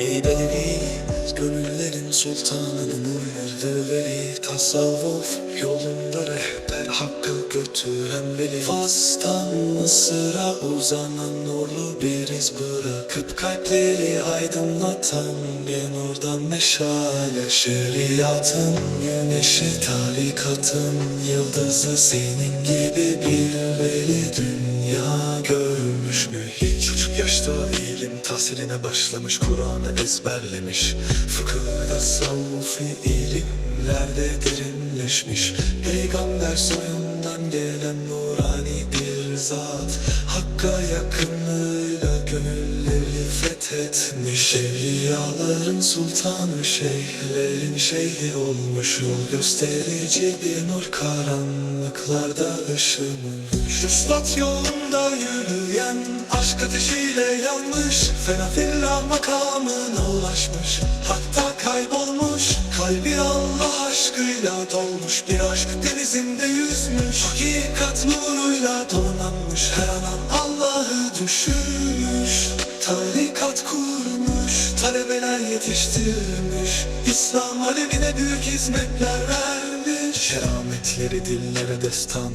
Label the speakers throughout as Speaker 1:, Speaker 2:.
Speaker 1: İleri Gönüllerin sultanı Nur veri Tasavvuf yolunda rehber Hakkı götüren veli. Fas'tan Mısır'a uzanan nurlu bir iz bırakıp Kalpleri aydınlatan bir nurdan meşale Şeriatın güneşi tarikatın yıldızı. Senin gibi bir veli dünya görmüş mü tahsiline başlamış Kur'an'ı ezberlemiş. Fıkıh tasavvufi ilimlerde derinleşmiş. Peygamber soyundan gelen nurani bir zat. Hakka yakınlığıyla gönülleri fethetmiş. Evliyaların sultanı şeyhlerin şeyhi olmuş. Yol gösterici bir nur karanlıklarda ışınmış. Üstad yolunda yürüyen aşk ateşiyle yanmış Fena fillah makamına ulaşmış. Hatta kaybolmuş Kalbi Allah aşkıyla dolmuş. Bir aşk denizinde yüzmüş Hakikat nuruyla donanmış Her an Allah'ı düşünmüş Tarikat kurmuş Talebeler yetiştirmiş. İslam alemine büyük hizmetler vermiş. Kerametleri dillere destan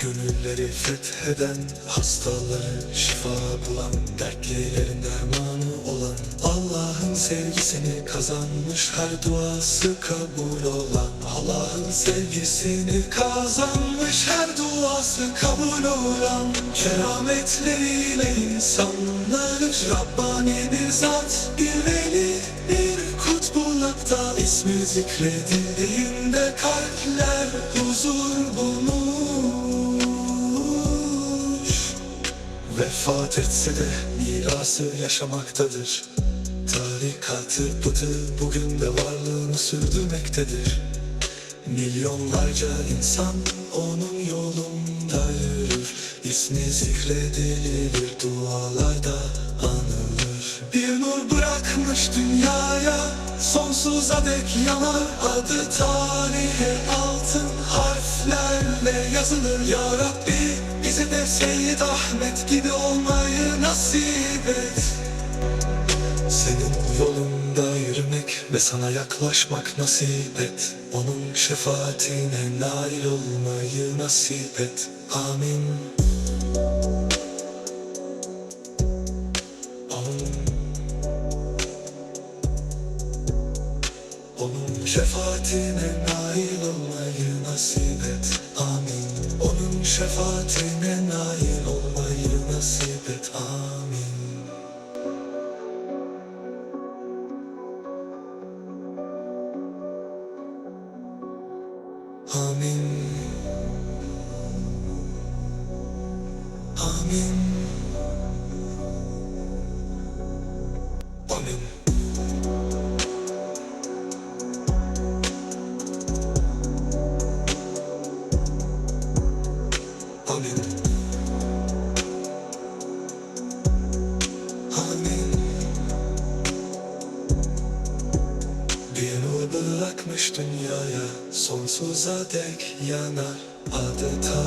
Speaker 1: Gönülleri fetheden Hastaları şifa bulan Dertlilerin dermanı olan Allah'ın sevgisini kazanmış Her duası kabul olan Allah'ın sevgisini kazanmış Her duası kabul olan Kerametleriyle insanları Rabbani zat Bir veli bir kutbulukta ismi zikredildiğinde kalpler huzur Vefat etse de mirası yaşamaktadır. Tarikatı pıtı bugün de varlığını sürdürmektedir. Milyonlarca insan onun yolunda yürür. İsmi zikredilir dualarda anılır. Bir nur bırakmış dünyaya sonsuza dek yanar. Adı tarihe altın harflerle yazılır. Ya Rabbi Gibi olmayı nasip et. Senin yolunda yürümek ve sana yaklaşmak nasip et. Onun şefaatine nail olmayı nasip et. Amin. Onun şefaatine nail olmayı nasip et. Amin. Onun şefaatine nail Amin Amin bırakmış dünyaya Sonsuza dek yanar adeta